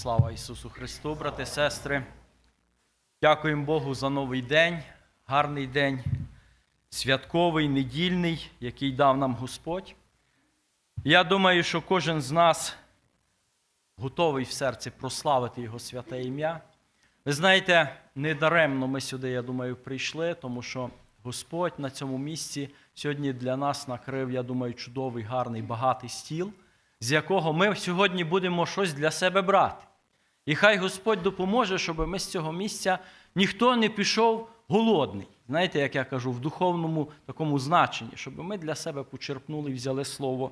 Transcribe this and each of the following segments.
Слава Ісусу Христу, брати, сестри. Дякуємо Богу за новий день, гарний день, святковий, недільний, який дав нам Господь. Я думаю, що кожен з нас готовий в серці прославити Його святе ім'я. Ви знаєте, недаремно ми сюди, я думаю, прийшли, тому що Господь на цьому місці сьогодні для нас накрив, я думаю, чудовий, гарний, багатий стіл, з якого ми сьогодні будемо щось для себе брати. І хай Господь допоможе, щоб ми з цього місця ніхто не пішов голодний. Знаєте, як я кажу, в духовному такому значенні, щоб ми для себе почерпнули і взяли слово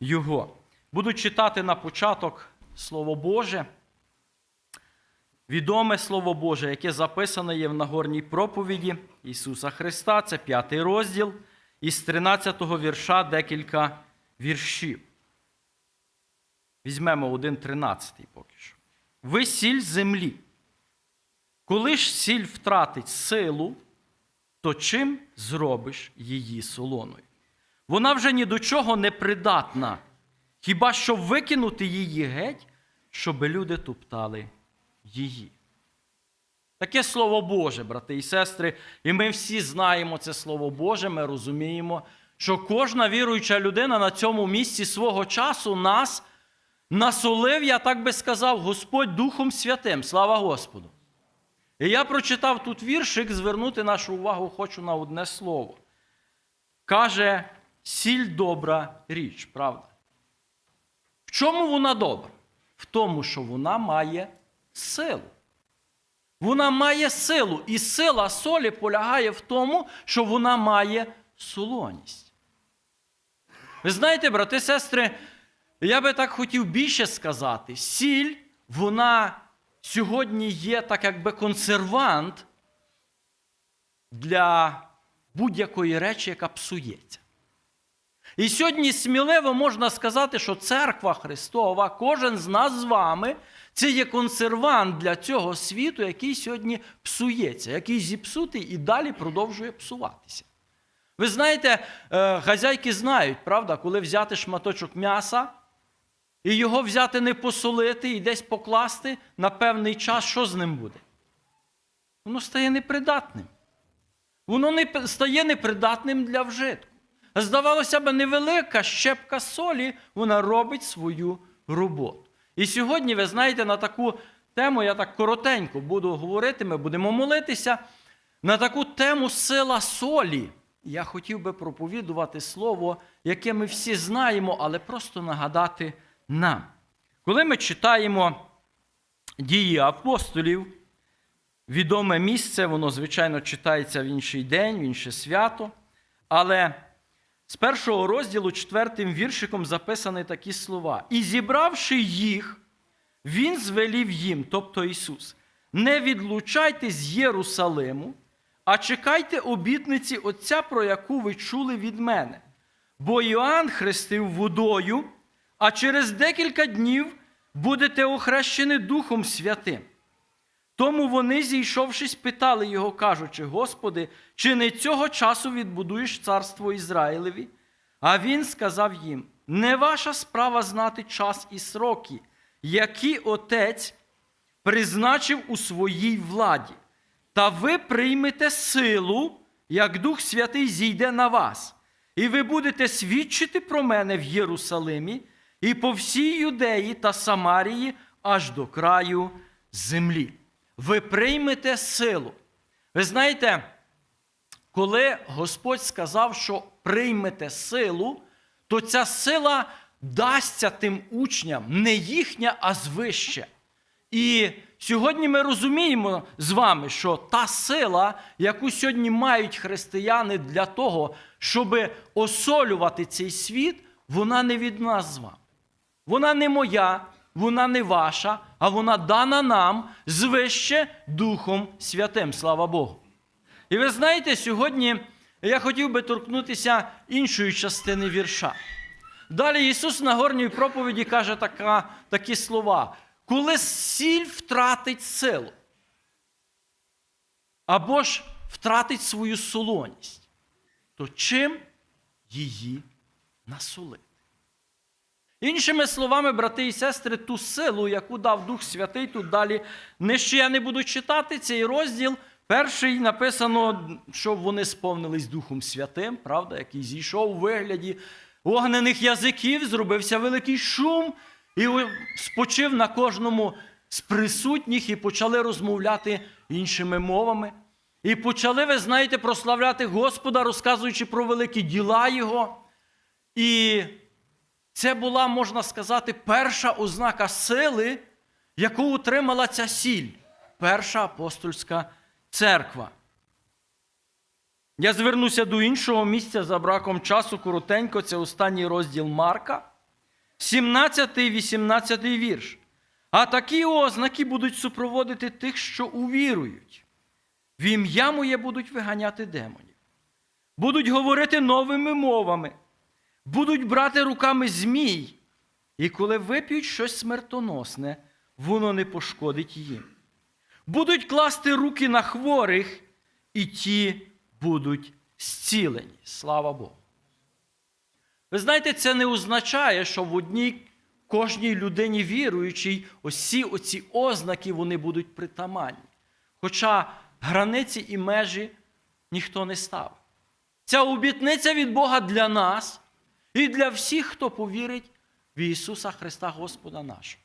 Його. Буду читати на початок Слово Боже. Відоме Слово Боже, яке записане є в Нагорній проповіді Ісуса Христа, це п'ятий розділ, із 13 го вірша декілька віршів. Візьмемо 1.13 поки що. Ви сіль землі. Коли ж сіль втратить силу, то чим зробиш її солоною? Вона вже ні до чого не придатна, хіба що викинути її геть, щоб люди топтали її. Таке Слово Боже, брати і сестри, і ми всі знаємо це Слово Боже, ми розуміємо, що кожна віруюча людина на цьому місці свого часу нас насолив, я так би сказав, Господь Духом Святим. Слава Господу! І я прочитав тут віршик, звернути нашу увагу хочу на одне слово. Каже, сіль добра річ, правда? В чому вона добра? В тому, що вона має силу. Вона має силу, і сила солі полягає в тому, що вона має солоність. Ви знаєте, брати сестри, я би так хотів більше сказати: сіль, вона сьогодні є так, якби консервант для будь-якої речі, яка псується. І сьогодні сміливо можна сказати, що церква Христова, кожен з нас з вами, це є консервант для цього світу, який сьогодні псується, який зіпсутий і далі продовжує псуватися. Ви знаєте, е, хазяйки знають, правда, коли взяти шматочок м'яса і його взяти не посолити і десь покласти на певний час, що з ним буде? Воно стає непридатним. Воно не стає непридатним для вжитку. Здавалося б, невелика щепка солі, вона робить свою роботу. І сьогодні, ви знаєте, на таку тему я так коротенько буду говорити, ми будемо молитися. На таку тему сила солі. Я хотів би проповідувати слово, яке ми всі знаємо, але просто нагадати нам. Коли ми читаємо дії апостолів, відоме місце, воно, звичайно, читається в інший день, в інше свято. Але з першого розділу, четвертим віршиком записані такі слова. І зібравши їх, він звелів їм, тобто Ісус, не відлучайтесь з Єрусалиму, а чекайте обітниці Отця, про яку ви чули від мене. Бо Іоанн хрестив водою, а через декілька днів будете охрещені Духом Святим. Тому вони, зійшовшись, питали його, кажучи: Господи, чи не цього часу відбудуєш царство Ізраїлеві? А він сказав їм: не ваша справа знати час і сроки, які отець призначив у своїй владі, та ви приймете силу, як Дух Святий зійде на вас, і ви будете свідчити про мене в Єрусалимі і по всій Юдеї та Самарії аж до краю землі ви приймете силу. Ви знаєте, коли Господь сказав, що приймете силу, то ця сила дасться тим учням не їхня, а звище. І сьогодні ми розуміємо з вами, що та сила, яку сьогодні мають християни для того, щоб осолювати цей світ, вона не від нас з вами. Вона не моя, вона не ваша, а вона дана нам звище Духом Святим. Слава Богу. І ви знаєте, сьогодні я хотів би торкнутися іншої частини вірша. Далі Ісус на горній проповіді каже така, такі слова: коли сіль втратить силу, або ж втратить свою солоність, то чим її насолити? Іншими словами, брати і сестри, ту силу, яку дав Дух Святий, тут далі ще я не буду читати цей розділ. Перший написано, що вони сповнились Духом Святим, правда, який зійшов у вигляді огнених язиків, зробився великий шум і спочив на кожному з присутніх і почали розмовляти іншими мовами. І почали, ви знаєте, прославляти Господа, розказуючи про великі діла Його. І це була, можна сказати, перша ознака сили, яку отримала ця сіль, перша апостольська церква. Я звернуся до іншого місця за браком часу коротенько, це останній розділ Марка, 17, 18 вірш. А такі ознаки будуть супроводити тих, що увірують. В ім'я моє будуть виганяти демонів, будуть говорити новими мовами, будуть брати руками змій, і коли вип'ють щось смертоносне, воно не пошкодить їм. Будуть класти руки на хворих, і ті будуть зцілені. Слава Богу. Ви знаєте, це не означає, що в одній кожній людині віруючій усі оці ознаки вони будуть притаманні. Хоча границі і межі ніхто не став. Ця обітниця від Бога для нас і для всіх, хто повірить в Ісуса Христа Господа нашого.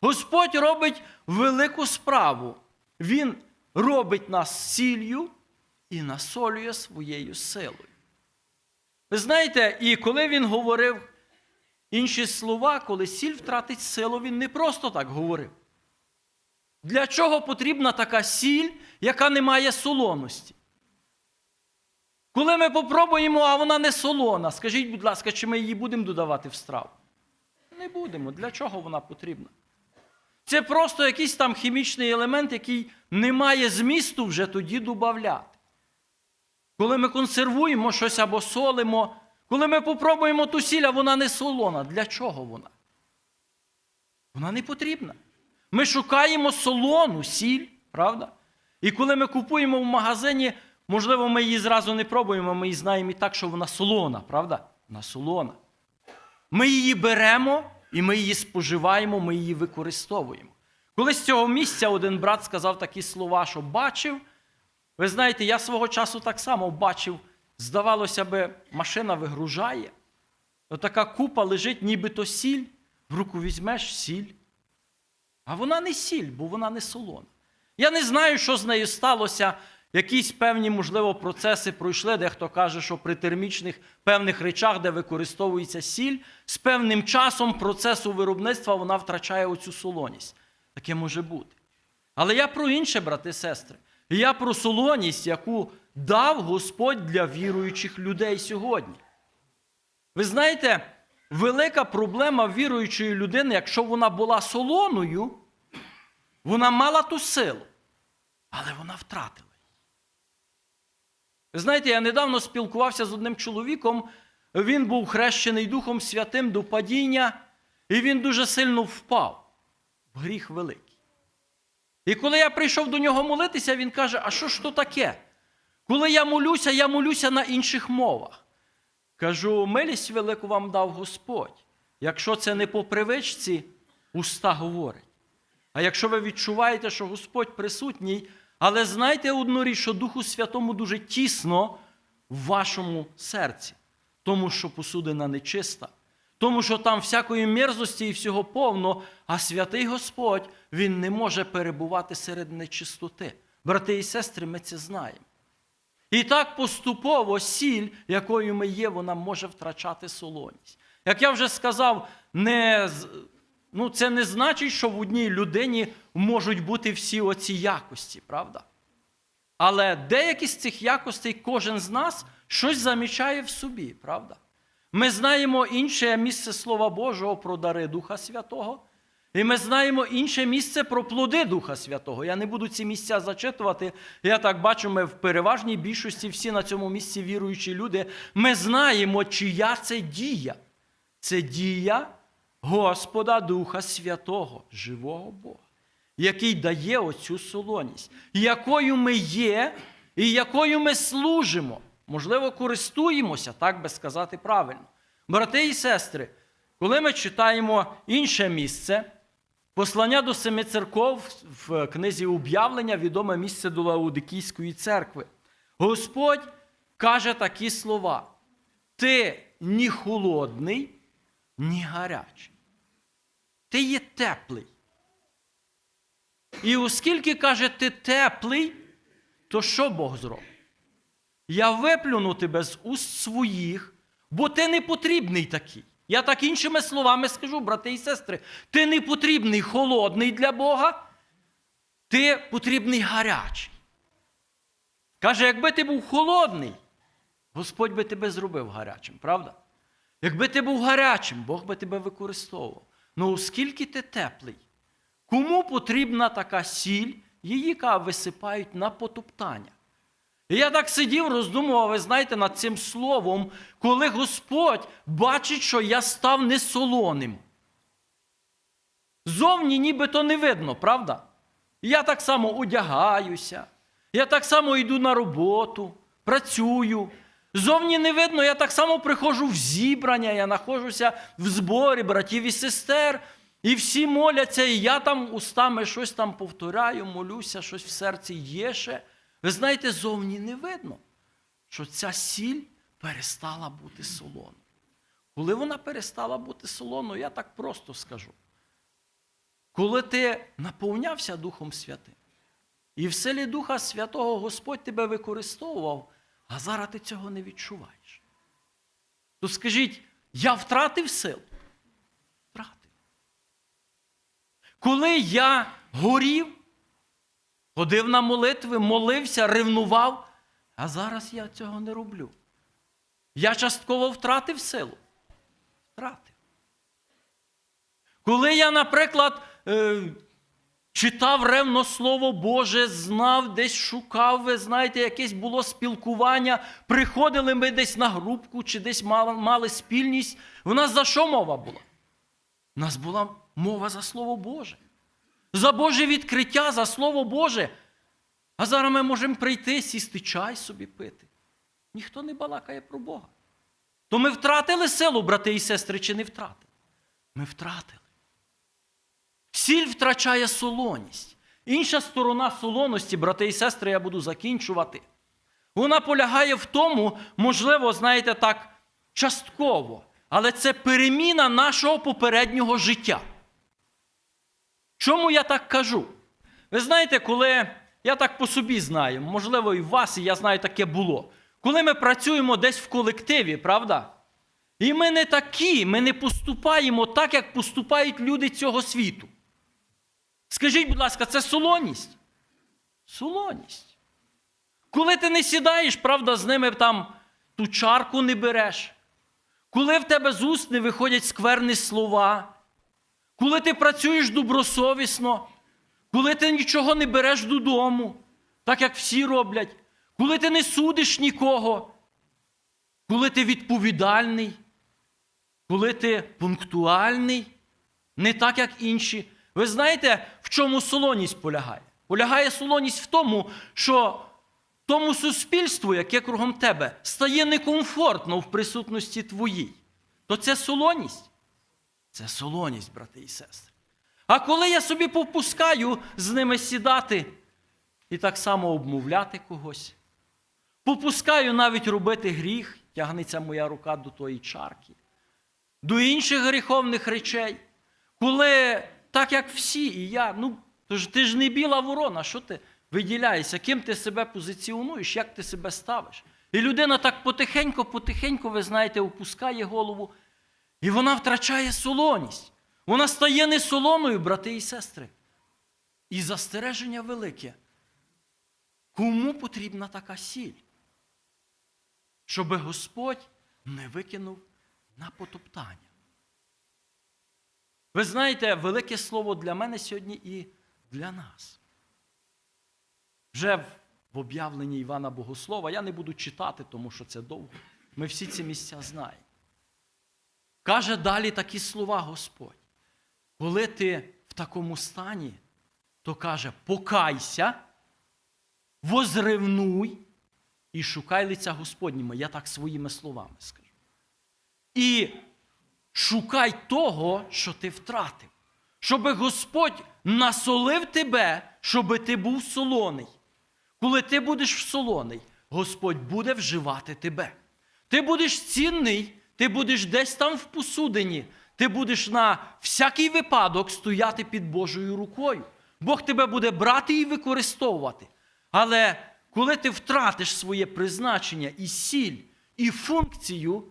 Господь робить велику справу. Він робить нас сіллю і насолює своєю силою. Ви знаєте, і коли він говорив інші слова, коли сіль втратить силу, він не просто так говорив. Для чого потрібна така сіль, яка не має солоності? Коли ми попробуємо, а вона не солона, скажіть, будь ласка, чи ми її будемо додавати в страву? Не будемо. Для чого вона потрібна? Це просто якийсь там хімічний елемент, який не має змісту вже тоді додати. Коли ми консервуємо щось або солимо, коли ми попробуємо ту сіль, а вона не солона. Для чого вона? Вона не потрібна. Ми шукаємо солону сіль, правда? І коли ми купуємо в магазині, можливо, ми її зразу не пробуємо, ми її знаємо і так, що вона солона, правда? Вона солона. Ми її беремо і ми її споживаємо, ми її використовуємо. Коли з цього місця один брат сказав такі слова, що бачив, ви знаєте, я свого часу так само бачив, здавалося би, машина вигружає, отака купа лежить, нібито сіль, в руку візьмеш сіль. А вона не сіль, бо вона не солона. Я не знаю, що з нею сталося. Якісь певні, можливо, процеси пройшли, дехто каже, що при термічних певних речах, де використовується сіль, з певним часом процесу виробництва вона втрачає оцю солоність. Таке може бути. Але я про інше, брати і сестри. Я про солоність, яку дав Господь для віруючих людей сьогодні. Ви знаєте, велика проблема віруючої людини, якщо вона була солоною, вона мала ту силу, але вона втратила. Ви знаєте, я недавно спілкувався з одним чоловіком, він був хрещений Духом Святим до падіння, і він дуже сильно впав в гріх великий. І коли я прийшов до нього молитися, він каже: А що ж то таке? Коли я молюся, я молюся на інших мовах. Кажу, милість велику вам дав Господь. Якщо це не по привичці, уста говорить. А якщо ви відчуваєте, що Господь присутній, але знайте одну річ, що Духу Святому дуже тісно в вашому серці, тому що посудина нечиста, тому що там всякої мерзості і всього повно, а святий Господь Він не може перебувати серед нечистоти. Брати і сестри, ми це знаємо. І так поступово сіль, якою ми є, вона може втрачати солоність. Як я вже сказав, не, ну, це не значить, що в одній людині можуть бути всі оці якості, правда? Але деякі з цих якостей кожен з нас щось замічає в собі, правда? Ми знаємо інше місце Слова Божого про дари Духа Святого. І ми знаємо інше місце про плоди Духа Святого. Я не буду ці місця зачитувати. Я так бачу, ми в переважній більшості всі на цьому місці віруючі люди. Ми знаємо, чия це дія. Це дія Господа Духа Святого, живого Бога, який дає оцю солоність, якою ми є і якою ми служимо. Можливо, користуємося, так би сказати правильно. Брати і сестри, коли ми читаємо інше місце, послання до семи церков в книзі об'явлення, відоме місце до Лаудикійської церкви, Господь каже такі слова: Ти ні холодний, ні гарячий. Ти є теплий. І оскільки каже, ти теплий, то що Бог зробить? Я виплюну тебе з уст своїх, бо ти не потрібний такий. Я так іншими словами скажу, брати і сестри, ти не потрібний холодний для Бога, ти потрібний гарячий. Каже, якби ти був холодний, Господь би тебе зробив гарячим, правда? Якби ти був гарячим, Бог би тебе використовував. Ну оскільки ти теплий, кому потрібна така сіль, її висипають на потоптання? І я так сидів, роздумував, ви знаєте, над цим словом, коли Господь бачить, що я став несолоним. Зовні нібито не видно, правда? Я так само одягаюся, я так само йду на роботу, працюю. Зовні не видно, я так само приходжу в зібрання, я знаходжуся в зборі братів і сестер, і всі моляться, і я там устами щось там повторяю, молюся, щось в серці є ще. Ви знаєте, зовні не видно, що ця сіль перестала бути солоною. Коли вона перестала бути солоною, я так просто скажу. Коли ти наповнявся Духом Святим, і в силі Духа Святого Господь тебе використовував, а зараз ти цього не відчуваєш. То скажіть, я втратив силу? Втратив. Коли я горів, ходив на молитви, молився, ревнував, а зараз я цього не роблю. Я частково втратив силу. Втратив. Коли я, наприклад, е, читав ревно Слово Боже, знав, десь шукав, ви знаєте, якесь було спілкування, приходили ми десь на групку чи десь мали, мали спільність. У нас за що мова була? У нас була мова за Слово Боже. За Боже відкриття, за Слово Боже. А зараз ми можемо прийти, сісти чай собі пити. Ніхто не балакає про Бога. То ми втратили силу, брати і сестри, чи не втратили? Ми втратили. Сіль втрачає солоність. Інша сторона солоності, брати і сестри, я буду закінчувати. Вона полягає в тому, можливо, знаєте, так, частково, але це переміна нашого попереднього життя. Чому я так кажу? Ви знаєте, коли я так по собі знаю, можливо, і в вас, і я знаю, таке було. Коли ми працюємо десь в колективі, правда? І ми не такі, ми не поступаємо так, як поступають люди цього світу. Скажіть, будь ласка, це солоність? Солоність. Коли ти не сідаєш, правда, з ними там ту чарку не береш, коли в тебе з уст не виходять скверні слова, коли ти працюєш добросовісно, коли ти нічого не береш додому, так як всі роблять, коли ти не судиш нікого, коли ти відповідальний, коли ти пунктуальний, не так, як інші. Ви знаєте, в чому солоність полягає? Полягає солоність в тому, що тому суспільству, яке кругом тебе, стає некомфортно в присутності твоїй. То це солоність. Це солоність, брати і сестри. А коли я собі попускаю з ними сідати і так само обмовляти когось, попускаю навіть робити гріх, тягнеться моя рука до тої чарки, до інших гріховних речей, коли так як всі, і я, ну, то ж ти ж не біла ворона, що ти виділяєшся, ким ти себе позиціонуєш, як ти себе ставиш. І людина так потихеньку, потихеньку, ви знаєте, опускає голову, і вона втрачає солоність. Вона стає не солоною, брати і сестри. І застереження велике. Кому потрібна така сіль? Щоби Господь не викинув на потоптання. Ви знаєте, велике слово для мене сьогодні і для нас. Вже в об'явленні Івана Богослова я не буду читати, тому що це довго. Ми всі ці місця знаємо. Каже далі такі слова Господь. Коли ти в такому стані, то каже, покайся, возревнуй і шукай лиця Господніми. Я так своїми словами скажу. І шукай того, що ти втратив. Щоб Господь насолив тебе, щоб ти був солоний. Коли ти будеш солоний, Господь буде вживати тебе. Ти будеш цінний, ти будеш десь там в посудині, ти будеш на всякий випадок стояти під Божою рукою. Бог тебе буде брати і використовувати. Але коли ти втратиш своє призначення і сіль, і функцію,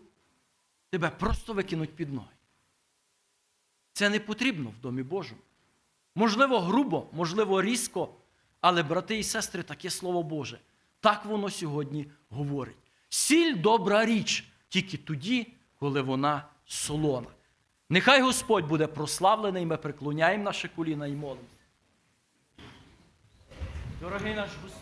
тебе просто викинуть під ноги. Це не потрібно в Домі Божому. Можливо, грубо, можливо, різко, але, брати і сестри, таке слово Боже. Так воно сьогодні говорить. Сіль добра річ тільки тоді, коли вона солона. Нехай Господь буде прославлений, ми приклоняємо наше коліна і молимося. Дорогий наш Господь.